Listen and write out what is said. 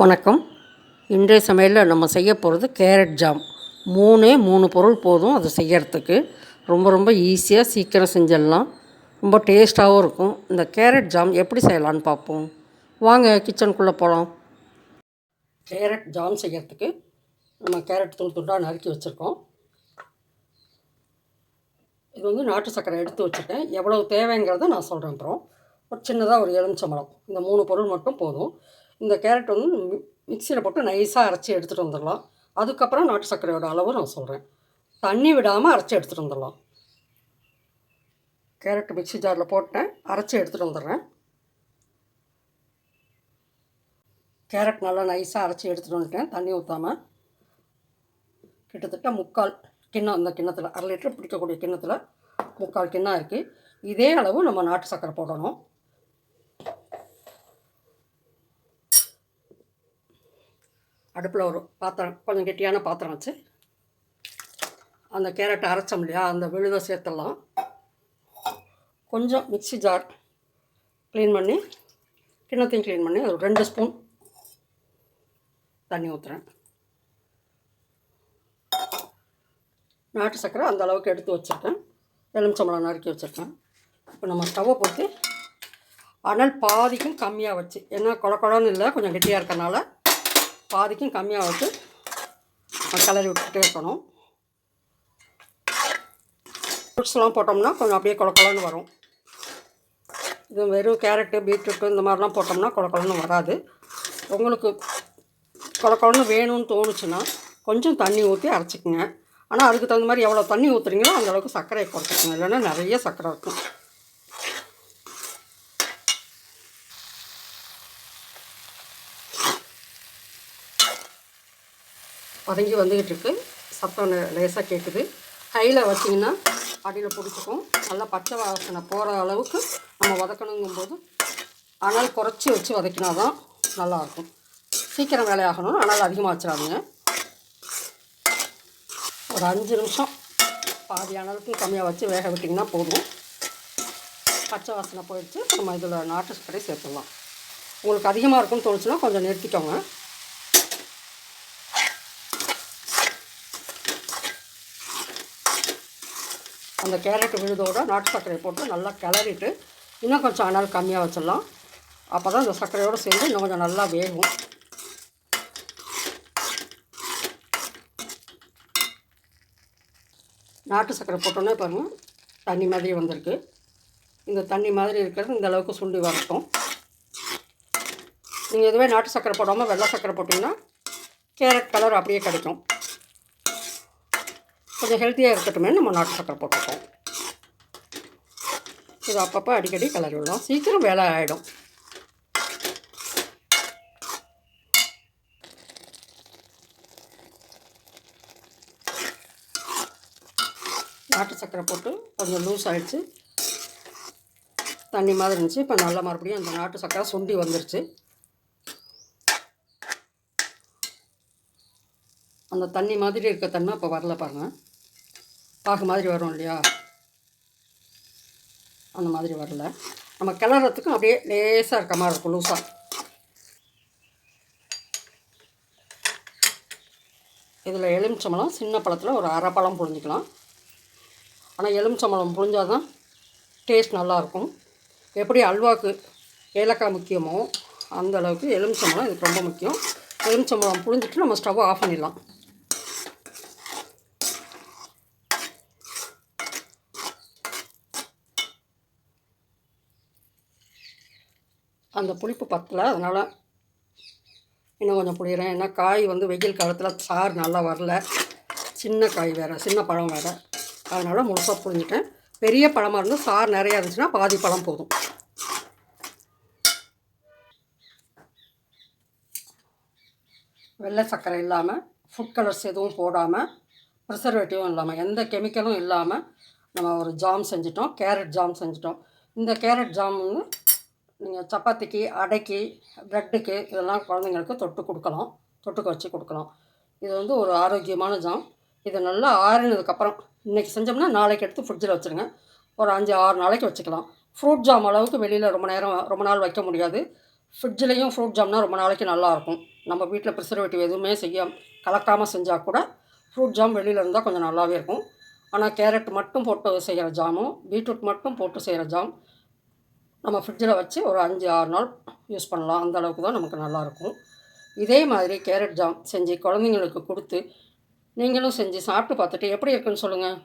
வணக்கம். இன்றைய சமையலில் நம்ம செய்ய போகிறது கேரட் ஜாம். மூணே மூணு பொருள் போதும் அது செய்யறதுக்கு. ரொம்ப ரொம்ப ஈஸியாக சீக்கிரம் செஞ்சிடலாம். ரொம்ப டேஸ்ட்டாகவும் இருக்கும். இந்த கேரட் ஜாம் எப்படி செய்யலான்னு பார்ப்போம். வாங்க கிச்சனுக்குள்ளே போகலாம் கேரட் ஜாம் செய்யறதுக்கு நம்ம கேரட் தூள் துண்டாக நறுக்கி வச்சுருக்கோம். இது வந்து நாட்டு சர்க்கரை எடுத்து வச்சுருக்கேன் எவ்வளவு தேவைங்கிறத நான் சொல்கிறேன் அப்புறம். ஒரு சின்னதாக ஒரு எலுமிச்சம்பழம். இந்த மூணு பொருள் மட்டும் போதும். இந்த கேரட் வந்து மிக்சியில் போட்டு நைஸாக அரைச்சி எடுத்துகிட்டு வந்துடலாம். அதுக்கப்புறம் நாட்டு சர்க்கரையோட அளவு நான் சொல்கிறேன் தண்ணி விடாமல் அரைச்சி எடுத்துகிட்டு வந்துடலாம். கேரட் மிக்சி ஜாரில் போட்டேன். அரைச்சி எடுத்துகிட்டு வந்துடுறேன். கேரட் நல்லா நைஸாக அரைச்சி எடுத்துகிட்டு வந்துட்டேன். தண்ணி ஊற்றாமல் கிட்டத்தட்ட முக்கால் கிண்ணம் அந்த கிண்ணத்தில் அரை லிட்டர் பிடிக்கக்கூடிய கிண்ணத்தில் முக்கால் கிண்ணம் இருக்குது இதே அளவு நம்ம நாட்டு சர்க்கரை போடணும். அடுப்பில் ஒரு பாத்திரம் கொஞ்சம் கெட்டியான பாத்திரம் வச்சு அந்த கேரட்டை அரைச்சோம் இல்லையா அந்த விழுதை சேர்த்துடலாம். கொஞ்சம் மிக்ஸி ஜார் க்ளீன் பண்ணி கிண்ணத்தையும் க்ளீன் பண்ணி ஒரு ரெண்டு ஸ்பூன் தண்ணி ஊற்றுறேன் நாட்டு சர்க்கரை அந்த அளவுக்கு எடுத்து வச்சுருக்கேன். எலுமிச்சம்பழம் நறுக்கி வச்சுருக்கேன். இப்போ நம்ம ஸ்டவ்வை போட்டு அனல் பாதிக்கும் கம்மியாக வச்சு ஏன்னா குழ கொலன்னு இல்லை கொஞ்சம் கெட்டியாக இருக்கனால பாதிக்கும் கம்மியாக வச்சு கலரி கிளறி விட்டுட்டே இருக்கணும். ஃப்ரூட்ஸ்லாம் போட்டோம்னா கொஞ்சம் அப்படியே குழக்கலன்னு கொலன்னு வரும். இது வெறும் கேரட்டு பீட்ரூட்டு இந்த மாதிரிலாம் போட்டோம்னா குழக்கலன்னு கொலன்னு வராது. உங்களுக்கு குழக்கலன்னு வேணும்னு தோணுச்சுன்னா கொஞ்சம் தண்ணி ஊற்றி அரைச்சிக்கங்க. ஆனால் அதுக்கு தகுந்த மாதிரி எவ்வளோ தண்ணி ஊற்றுறீங்களோ அந்தளவுக்கு சர்க்கரையை குறைச்சிக்கணும் இல்லைன்னா நிறைய சர்க்கரை இருக்கும். வதங்கி வந்துக்கிட்டு இருக்குது சத்தம் லேசாக கேட்குது கையில் வச்சிங்கன்னா அடியில் பிடிச்சிக்கும். நல்லா பச்சை வாசனை போகிற அளவுக்கு நம்ம வதக்கணுங்கும்போது அனல் குறைச்சி வச்சு வதக்கினா தான் நல்லாயிருக்கும். சீக்கிரம் வேலையாகணும். அனல் அதிகமாக வச்சிடாதீங்க ஒரு அஞ்சு நிமிஷம் பாதி அனலுக்கும் கம்மியாக வச்சு வேக விட்டிங்கன்னா போதும். பச்சை வாசனை போயிடுச்சு. நம்ம இதில் நாட்டு சர்க்கரை சேர்த்துடலாம். உங்களுக்கு அதிகமாக இருக்கும்னு தோணுச்சுன்னா கொஞ்சம் நிறுத்திக்கோங்க. அந்த கேரட் விழுதோட நாட்டு சர்க்கரையை போட்டு நல்லா கிளறிட்டு இன்னும் கொஞ்சம் அனல் கம்மியாக வச்சிடலாம். அப்போ தான் இந்த சர்க்கரையோடு சேர்ந்து இன்னும் கொஞ்சம் நல்லா வேகும். நாட்டு சர்க்கரை போட்டோன்னே பாருங்கள் தண்ணி மாதிரி வந்திருக்கு. இந்த தண்ணி மாதிரி இருக்கிறது இந்த அளவுக்கு சுண்டி வரட்டும். நீங்கள் இதுவே நாட்டு சர்க்கரை போடாமல் வெள்ளை சர்க்கரை போட்டிங்கன்னா கேரட் கலர் அப்படியே கிடைக்கும். கொஞ்சம் ஹெல்த்தியாக இருக்கட்டுமே நம்ம நாட்டு சக்கரை போட்டிருக்கோம் இது அப்பப்போ அடிக்கடி கிளறி விடணும் சீக்கிரம் வேலை ஆகிடும் நாட்டு சக்கரை போட்டு கொஞ்சம் லூஸ் ஆகிடுச்சு தண்ணி மாதிரி இருந்துச்சு. இப்போ நல்லா மறுபடியும் அந்த நாட்டு சக்கரை சுண்டி வந்துருச்சு. அந்த தண்ணி மாதிரி இருக்க தண்ணி இப்போ வரல பாருங்கள் பாகு மாதிரி வரும் இல்லையா? அந்த மாதிரி வரல. நம்ம கிளறத்துக்கும் அப்படியே லேசாக இருக்க மாதிரி இருக்கும் லூஸாக இதில் எலுமிச்சம்பழம் சின்ன பழத்தில் ஒரு அரை பழம் புழிஞ்சிக்கலாம். ஆனால் எலுமிச்சம்பழம் புழிஞ்சால் தான் டேஸ்ட் நல்லாயிருக்கும் எப்படி அல்வாக்கு ஏலக்காய் முக்கியமோ அந்த அளவுக்கு எலுமிச்சம்பழம் இதுக்கு ரொம்ப முக்கியம். எலுமிச்சம்பழம் புழிஞ்சிட்டு நம்ம ஸ்டவ் ஆஃப் பண்ணிடலாம். அந்த புளிப்பு பத்தலை அதனால் இன்னும் கொஞ்சம் புளிகிறேன் ஏன்னா காய் வந்து வெயில் காலத்தில் சாறு நல்லா வரல. சின்ன காய் வேறு சின்ன பழம் வேறு. அதனால் முழுசாக புரிஞ்சிட்டேன் பெரிய பழமாக இருந்தால் சாறு நிறையா இருந்துச்சுன்னா பாதி பழம் போதும். வெள்ளை சர்க்கரை இல்லாமல் ஃபுட் கலர்ஸ் எதுவும் போடாமல் ப்ரிசர்வேட்டிவும் இல்லாமல் எந்த கெமிக்கலும் இல்லாமல் நம்ம ஒரு ஜாம் செஞ்சிட்டோம் கேரட் ஜாம் செஞ்சிட்டோம். இந்த கேரட் ஜாம் வந்து நீங்கள் சப்பாத்திக்கு அடைக்கு ப்ரெட்டுக்கு இதெல்லாம் குழந்தைங்களுக்கு தொட்டு கொடுக்கலாம். தொட்டுக்க வச்சு கொடுக்கலாம். இது வந்து ஒரு ஆரோக்கியமான ஜாம் இது நல்லா ஆறினதுக்கப்புறம் இன்றைக்கி செஞ்சோம்னா நாளைக்கு எடுத்து ஃப்ரிட்ஜில் வச்சுருங்க. ஒரு அஞ்சு ஆறு நாளைக்கு வச்சுக்கலாம். ஃப்ரூட் ஜாம் அளவுக்கு வெளியில் ரொம்ப நேரம் ரொம்ப நாள் வைக்க முடியாது. ஃப்ரிட்ஜ்லேயும் ஃப்ரூட் ஜாம்னால் ரொம்ப நாளைக்கு நல்லாயிருக்கும் நம்ம வீட்டில் ப்ரிசர்வேட்டிவ் எதுவுமே செய்ய கலக்காமல் செஞ்சால் கூட ஃப்ரூட் ஜாம் வெளியில் இருந்தால் கொஞ்சம் நல்லாவே இருக்கும். ஆனால் கேரட் மட்டும் போட்டு செய்கிற ஜாமும் பீட்ரூட் மட்டும் போட்டு செய்கிற ஜாம் நம்ம ஃப்ரிட்ஜில் வச்சு ஒரு அஞ்சு ஆறு நாள் யூஸ் பண்ணலாம். அந்த அளவுக்கு தான் நமக்கு நல்லாயிருக்கும் இதே மாதிரி கேரட் ஜாம் செஞ்சு குழந்தைங்களுக்கு கொடுத்து நீங்களும் செஞ்சு சாப்பிட்டு பார்த்துட்டு எப்படி இருக்குன்னு சொல்லுங்கள்